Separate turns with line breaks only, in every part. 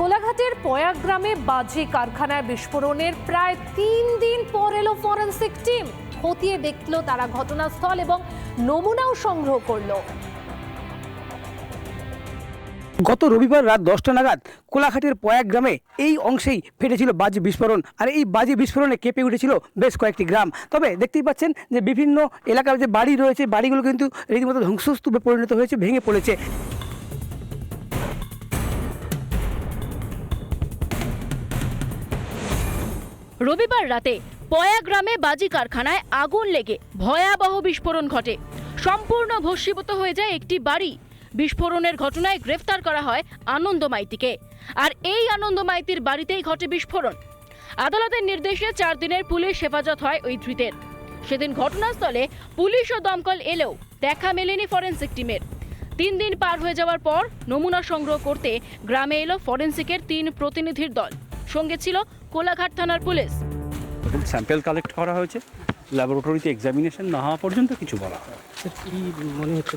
কোলাঘাটের পয়াগ গ্রামে বাজি কারখানায় বিস্ফোরণের প্রায় তিন দিন পর এলো ফরেন্সিক টিম। খতিয়ে দেখল তারা ঘটনাস্থল এবং নমুনাও সংগ্রহ করল।
গত রবিবার রাত দশটা নাগাদ কোলাঘাটের পয়াগ গ্রামে এই অংশেই ফেটেছিল বাজি বিস্ফোরণ। আর এই বাজি বিস্ফোরণে কেঁপে উঠেছিল বেশ কয়েকটি গ্রাম। তবে দেখতেই পাচ্ছেন যে বিভিন্ন এলাকার যে বাড়ি রয়েছে, বাড়িগুলো কিন্তু রীতিমতো ধ্বংসস্তূপে পরিণত হয়েছে, ভেঙে পড়েছে।
রবিবার রাতে পয়া গ্রামে বাজি কারখানায় আগুন লেগে ভয়াবহ বিস্ফোরণ ঘটে। সম্পূর্ণ ভস্মীভূত হয়ে যায় একটি বাড়ি। বিস্ফোরণের ঘটনায় গ্রেফতার করা হয় আনন্দ মাইতিকে আর এই আনন্দ মাইতির বাড়িতেই ঘটে বিস্ফোরণ। আদালতের নির্দেশে চার দিনের পুলিশ হেফাজত হয় ওই ধৃতের। সেদিন ঘটনাস্থলে পুলিশ ও দমকল এলেও দেখা মেলেনি ফরেন্সিক টিমের। তিন দিন পার হয়ে যাওয়ার পর নমুনা সংগ্রহ করতে গ্রামে এলো ফরেন্সিকের তিন প্রতিনিধির দল। সঙ্গে ছিল কোলাঘাট থানার পুলিশ।
স্যাম্পেল কালেক্ট করা হয়েছে। ল্যাবরেটরিতে এক্সামিনেশন না হওয়া পর্যন্ত কিছু বলা
কি মনে হচ্ছে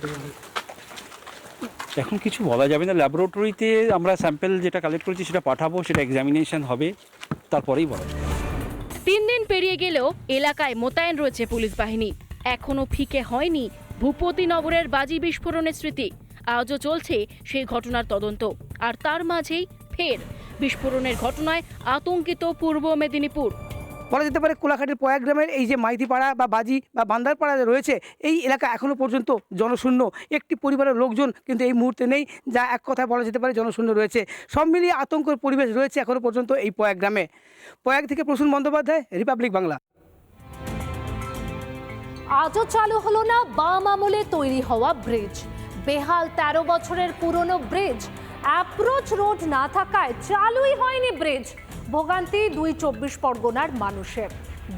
এখন কিছু বলা যাবে না। ল্যাবরেটরিতে আমরা স্যাম্পেল যেটা কালেক্ট করেছি সেটা পাঠাবো সেটা এক্সামিনেশন হবে তারপরেই বলা যাবে।
তিন দিন পেরিয়ে গেলেও এলাকায় মোতায়েন রয়েছে পুলিশ বাহিনী। এখনও ফিকে হয়নি ভূপতি নগরের বাজি বিস্ফোরণের স্মৃতি। আজও চলছে সেই ঘটনার তদন্ত। আর তার মাঝেই ফের বিস্ফোরণের ঘটনায় আতঙ্কিত পূর্ব মেদিনীপুর।
বলা যেতে পারে কোলাঘাটের পয়াগ গ্রামের এই যে মাইতিপাড়া বা বাজি বা বান্দারপাড়া রয়েছে এই এলাকা এখনও পর্যন্ত জনশূন্য। একটি পরিবারের লোকজন কিন্তু এই মুহূর্তে নেই যা এক কথায় বলা যেতে পারে জনশূন্য রয়েছে। সব মিলিয়ে আতঙ্কের পরিবেশ রয়েছে এখনও পর্যন্ত এই পয়াগ গ্রামে পয়াগ থেকে প্রসূন বন্দ্যোপাধ্যায় রিপাবলিক বাংলা।
আজও চালু হলো না বাম আমলে তৈরি হওয়া ব্রিজ। বেহাল তেরো বছরের পুরনো ব্রিজ অ্যাপ্রোচ রোড না থাকায় চালুই হয়নি ব্রিজ। ভোগান্তি দুই চব্বিশ পরগনার মানুষের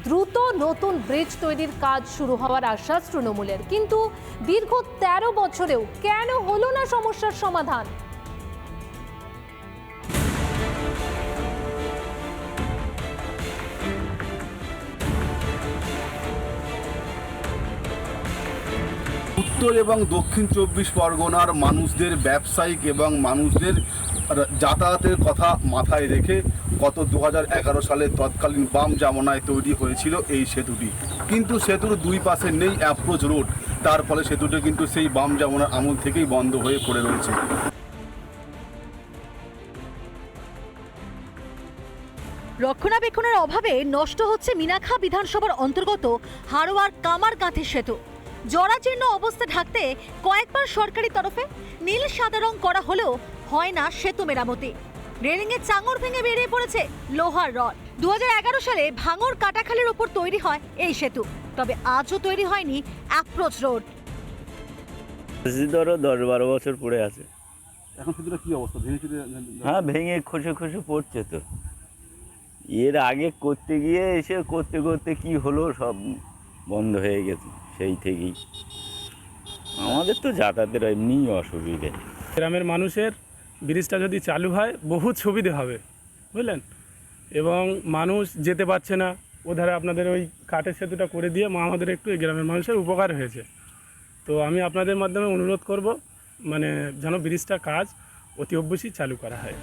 দ্রুত নতুন ব্রিজ তৈরির কাজ শুরু হওয়ার আশ্বাস তৃণমূলের। কিন্তু দীর্ঘ তেরো বছরেও কেন হলো না সমস্যার সমাধান?
উত্তর এবং দক্ষিণ চব্বিশ পরগনার মানুষদের ব্যবসায়িক এবং মানুষদের যাতায়াতের কথা মাথায় রেখে গত দু হাজার এগারো সালে তৎকালীন বাম জামনায় তৈরি হয়েছিল এই সেতুটি। কিন্তু সেতুর দুই পাশে নেই অ্যাপ্রোচ রোড তার ফলে সেতুটি কিন্তু সেই বাম জামনার আমল থেকেই বন্ধ হয়ে পড়ে রয়েছে।
রক্ষণাবেক্ষণের অভাবে নষ্ট হচ্ছে মিনাখা বিধানসভার অন্তর্গত হারোয়ার কামার কাঁথি সেতু। জরাজীর্ণ অবস্থা ঢাকতে কয়েকবার সরকারি তরফে নীল সাদা রং করা হলেও হয় না সেতু মেরামতি। রেলিংয়ে চাঙর ভেঙে বেরিয়ে পড়েছে লোহার রড। দুহাজার এগারো সালে ভাঙর কাটাখালের ওপর তৈরি হয় এই সেতু। তবে আজও তৈরি হয়নি অ্যাপ্রোচ রোড।
ধরো দশ বারো বছর পড়ে আছে।
এখন সেতুটা কি অবস্থা? ভেঙে চুরে
হ্যাঁ ভেঙে খসে খসে পড়ছে তো। এর আগে করতে গিয়ে এসে করতে করতে কি হলো সব বন্ধ হয়ে গেছে। সেই থেকেই। আমাদের তো যাতায়াতের এমনি অসুবিধে।
গ্রামের মানুষের ব্রিজটা যদি চালু হয় বহুত সুবিধে হবে বুঝলেন? এবং মানুষ যেতে পারছে না। ওধারে আপনাদের ওই কাঠের সেতুটা করে দিয়ে মা আমাদের একটু এই গ্রামের মানুষের উপকার হয়েছে। তো আমি আপনাদের মাধ্যমে অনুরোধ করব মানে যেন ব্রিজটা কাজ অতি অবশ্যই চালু করা হয়।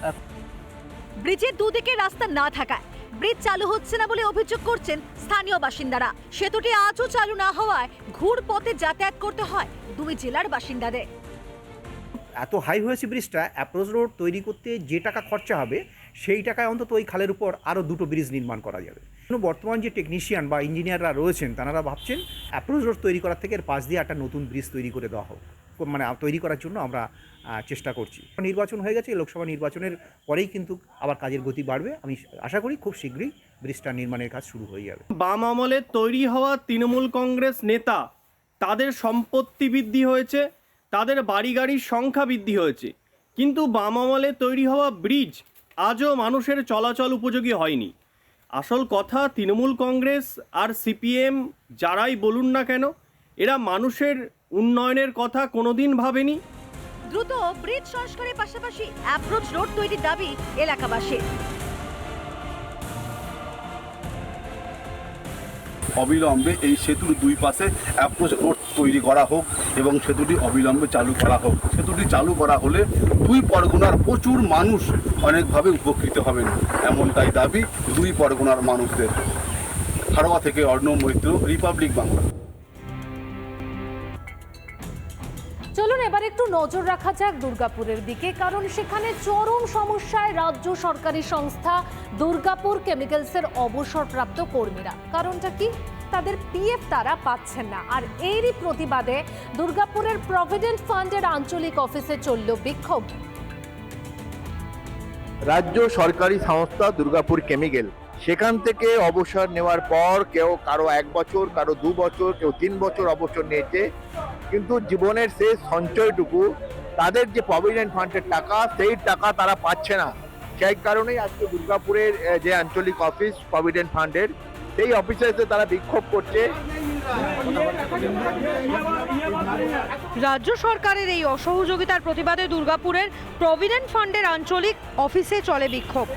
ব্রিজের দুদিকে রাস্তা না থাকায় ব্রিজ চালু হচ্ছে না বলে অভিযোগ করছেন স্থানীয় বাসিন্দারা। সেতুটি আজও চালু না হওয়ায় ঘুর পথে যাতায়াত করতে হয় দুই জেলার বাসিন্দাদের।
এত হাই হয়েছে ব্রিজটা অ্যাপ্রোচ রোড তৈরি করতে যে টাকা খরচা হবে, সেই টাকায় অন্তত ওই খালের উপর আরও দুটো ব্রিজ নির্মাণ করা যাবে। বর্তমান যে টেকনিশিয়ান বা ইঞ্জিনিয়াররা রয়েছেন, তারা ভাবছেন অ্যাপ্রোচ রোড তৈরি করার থেকে এর পাশ দিয়ে একটা নতুন ব্রিজ তৈরি করে দেওয়া হোক। মানে তৈরি করার জন্য আমরা চেষ্টা করছি। নির্বাচন হয়ে গেছে, লোকসভা নির্বাচনের পরেই কিন্তু আবার কাজের গতি বাড়বে। আমি আশা করি খুব শীঘ্রই ব্রিজটা নির্মাণের কাজ শুরু হয়ে যাবে।
বাম আমলে তৈরি হওয়া তৃণমূল কংগ্রেস নেতা, তাদের সম্পত্তি বৃদ্ধি হয়েছে, তাদের বাড়ি গাড়ির সংখ্যা বৃদ্ধি হয়েছে। কিন্তু বাম আমলে তৈরি হওয়া ব্রিজ আজও মানুষের চলাচল উপযোগী হয়নি। আসল কথা, তৃণমূল কংগ্রেস আর সিপিএম যারাই বলুন না কেন, এরা মানুষের উন্নয়নের কথা কোনোদিন ভাবেনি?
দ্রুত ব্রিজ সংস্কারের পাশাপাশি অ্যাপ্রোচ রোড তৈরির দাবি এলাকাবাসীর।
অবিলম্বে এই সেতুর দুই পাশে অ্যাপ্রোচ রোড তৈরি করা হোক এবং সেতুটি অবিলম্বে চালু করা হোক। সেতুটি চালু করা হলে দুই পরগনার প্রচুর মানুষ অনেকভাবে উপকৃত হবেন। এমনটাই দাবি দুই পরগনার মানুষদের। হারোয়া থেকে অর্ণব মৈত্র রিপাবলিক বাংলা
চলুন এবার একটু নজর রাখা যাক দুর্গাপুরের দিকে, কারণ সেখানে চরম সমস্যায় রাজ্য সরকারি সংস্থা দুর্গাপুর কেমিক্যালসের অবসরপ্রাপ্ত কর্মীরা। কারণটা কি? তাদের পিএফ তারা পাচ্ছেন না। আর এরই প্রতিবাদে দুর্গাপুরের প্রভিডেন্ট ফান্ডের আঞ্চলিক অফিসে চলল বিক্ষোভ।
রাজ্য সরকারি সংস্থা দুর্গাপুর কেমিক্যাল সেখান থেকে অবসর নেওয়ার পর কেউ কারও এক বছর, কারও দু বছর, কেউ তিন বছর অবসর নিয়েছে। কিন্তু জীবনের শেষ সঞ্চয়টুকু, তাদের যে প্রভিডেন্ট ফান্ডের টাকা, সেই টাকা তারা পাচ্ছে না। সেই কারণেই আজকে দুর্গাপুরের যে আঞ্চলিক অফিস প্রভিডেন্ট ফান্ডের সেই অফিসে এসে তারা বিক্ষোভ করছে।
রাজ্য সরকারের এই অসহযোগিতার প্রতিবাদে দুর্গাপুরের প্রভিডেন্ট ফান্ডের আঞ্চলিক অফিসে চলে বিক্ষোভ।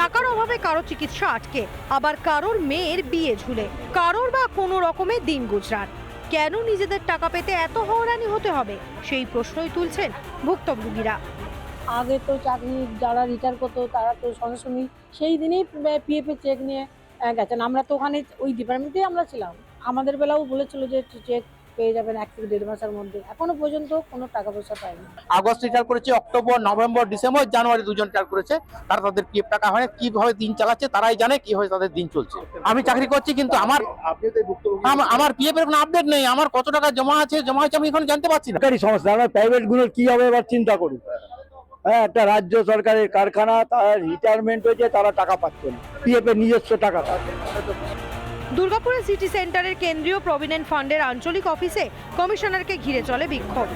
টাকার অভাবে কারও চিকিৎসা আটকে, আবার কারোর মেয়ের বিয়ে ঝুলে। কারোর বা কোনো রকমের দিন গুজরাট। কেন নিজেদের টাকা পেতে এত হয়রানি হতে হবে? সেই প্রশ্নই তুলছেন ভুক্তভোগীরা।
আগে তো চাকরি যারা রিটায়ার করতো, তারা তো সরাসরি সেই দিনেই পিএফ এর চেক নিয়ে গেছেন। আমরা তো ওখানে ওই ডিপার্টমেন্টেই আমরা ছিলাম। আমাদের বেলাও বলেছিল যে চেক পেয়ে যাবেন এক থেকে দেড় মাসের মধ্যে। এখনও পর্যন্ত কোনো টাকা পয়সা পাইনি।
আগস্ট রিটায়ার করেছে অক্টোবর নভেম্বর ডিসেম্বর জানুয়ারি দুজন রিটায়ার করেছে। তারা তাদের পিএফ টাকা হয় কীভাবে দিন চালাচ্ছে তারাই জানে কীভাবে তাদের দিন চলছে। আমি চাকরি করছি কিন্তু আমার আমার- পিএফ এর কোনো আপডেট নেই আমার কত টাকা জমা আছে জমা আছে আমি এখন জানতে পারছি না।
সরকারি সংস্থা আমরা প্রাইভেটগুলোর কি হবে এবার চিন্তা করি হ্যাঁ একটা রাজ্য সরকারের কারখানা তার রিটায়ারমেন্ট হয়েছে তারা টাকা পাচ্ছে না। পিএফ এর নিজস্ব টাকা।
দুর্গাপুরের সিটি সেন্টারের কেন্দ্রীয় প্রভিডেন্ট ফান্ডের আঞ্চলিক অফিসে কমিশনারকে ঘিরে চলে বিক্ষোভ।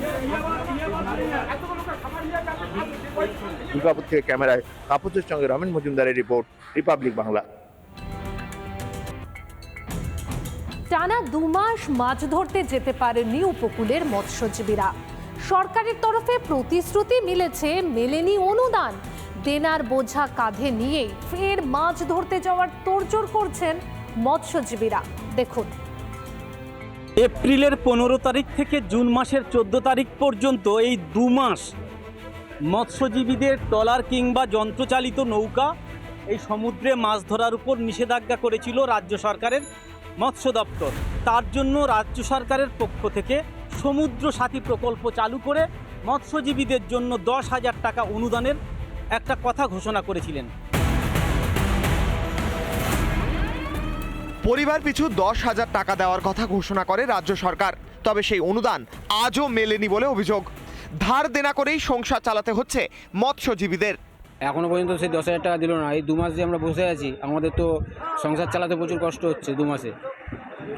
দুর্গাপুর থেকে ক্যামেরায় কাপুসের সঙ্গে রমেন মজুমদারের রিপোর্ট রিপাবলিক বাংলা।
টানা দু মাস মাছ ধরতে যেতে পারেননি উপকূলের মৎস্যজীবীরা। সরকারের তরফে প্রতিশ্রুতি মিলেছে মেলেনি অনুদান। দেনার বোঝা কাঁধে নিয়েই ফের মাছ ধরতে যাওয়ার তোড়জোড় করছেন মৎস্যজীবীরা। দেখুন।
এপ্রিলের পনেরো তারিখ থেকে জুন মাসের চোদ্দ তারিখ পর্যন্ত এই দু মাস মৎস্যজীবীদের ট্রলার কিংবা যন্ত্রচালিত নৌকা এই সমুদ্রে মাছ ধরার উপর নিষেধাজ্ঞা করেছিল রাজ্য সরকারের মৎস্য দপ্তর। তার জন্য রাজ্য সরকারের পক্ষ থেকে সমুদ্র সাথী প্রকল্প চালু করে মৎস্যজীবীদের জন্য দশ হাজার টাকা অনুদানের একটা কথা ঘোষণা করেছিলেন।
পরিবার পিছু দশ হাজার টাকা দেওয়ার কথা ঘোষণা করে রাজ্য সরকার। তবে সেই অনুদান আজও মেলেনি বলে অভিযোগ। ধার দেনা করেই সংসার চালাতে হচ্ছে মৎস্যজীবীদের।
এখনও পর্যন্ত সেই দশ হাজার টাকা দিল না। এই দু মাস যে আমরা বসে আছি আমাদের তো সংসার চালাতে প্রচুর কষ্ট হচ্ছে দু মাসে।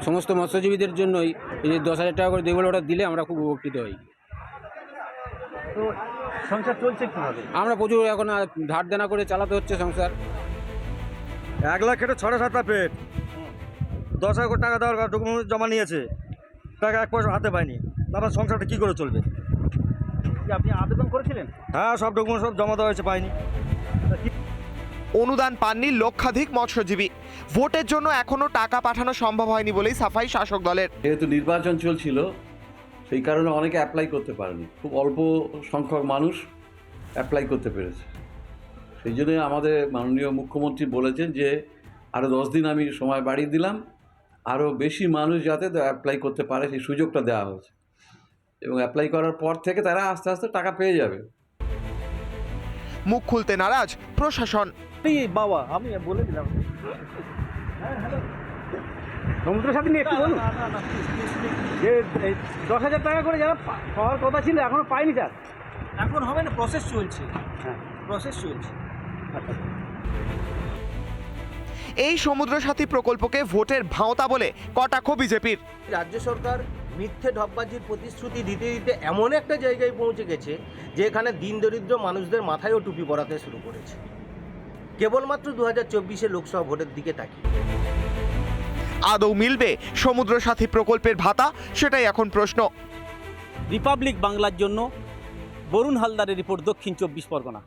সমস্ত মৎস্যজীবীদের জন্যই এই যে দশ হাজার টাকা করে দেবল ওটা দিলে আমরা খুব উপকৃত হই।
তো সংসার চলছে কীভাবে?
আমরা প্রচুর এখন আর ধার দেনা করে চালাতে হচ্ছে সংসার।
এক লাখ খেটে ছটা সাতটা পেট। দশ হাজার টাকা দেওয়ার ডকুমেন্ট জমা নিয়েছে। টাকা এক পয়সা হাতে পায়নি। তারপর সংসারটা কি করে চলবে?
আপনি আবেদন করেছিলেন?
হ্যাঁ সব ডকুমেন্ট সব জমা দেওয়া হয়েছে পাইনি।
অনুদান পাননি লক্ষাধিক মৎস্যজীবী। ভোটের জন্য এখনও টাকা পাঠানো সম্ভব হয়নি বলেই সাফাই শাসক দলের।
যেহেতু নির্বাচন চলছিল সেই কারণে অনেকে অ্যাপ্লাই করতে পারেনি। খুব অল্প সংখ্যক মানুষ অ্যাপ্লাই করতে পেরেছে। সেই জন্যই আমাদের মাননীয় মুখ্যমন্ত্রী বলেছেন যে আরও দশ দিন আমি সময় বাড়িয়ে দিলাম। আরও বেশি মানুষ যাতে অ্যাপ্লাই করতে পারে সেই সুযোগটা দেওয়া হয়েছে এবং অ্যাপ্লাই করার পর থেকে তারা আস্তে আস্তে টাকা পেয়ে যাবে
মুখ খুলতে নারাজ প্রশাসন
বাবা আমি বলে দিলাম সমুদ্র সাথী নিয়ে একটু বলুন যে দশ হাজার টাকা করে যারা পাওয়ার কথা ছিল এখনও পায়নি স্যার
এখন হবে না প্রসেস চলছে
হ্যাঁ
প্রসেস চলছে
এই সমুদ্র সাথী প্রকল্পকে ভোটের ভাঁওতা বলে কটাক্ষ বিজেপির।
রাজ্য সরকার মিথ্যে ঢপবাজির প্রতিশ্রুতি দিতে দিতে এমন একটা জায়গায় পৌঁছে গেছে যে এখানে দিন দরিদ্র মানুষদের মাথায়ও টুপি পরাতে শুরু করেছে। কেবলমাত্র দু হাজার চব্বিশে লোকসভা ভোটের দিকে তাকিয়ে।
আদৌ মিলবে সমুদ্র সাথী প্রকল্পের ভাতা? সেটাই এখন প্রশ্ন।
রিপাবলিক বাংলার জন্য বরুণ হালদারের রিপোর্ট দক্ষিণ চব্বিশ পরগনা।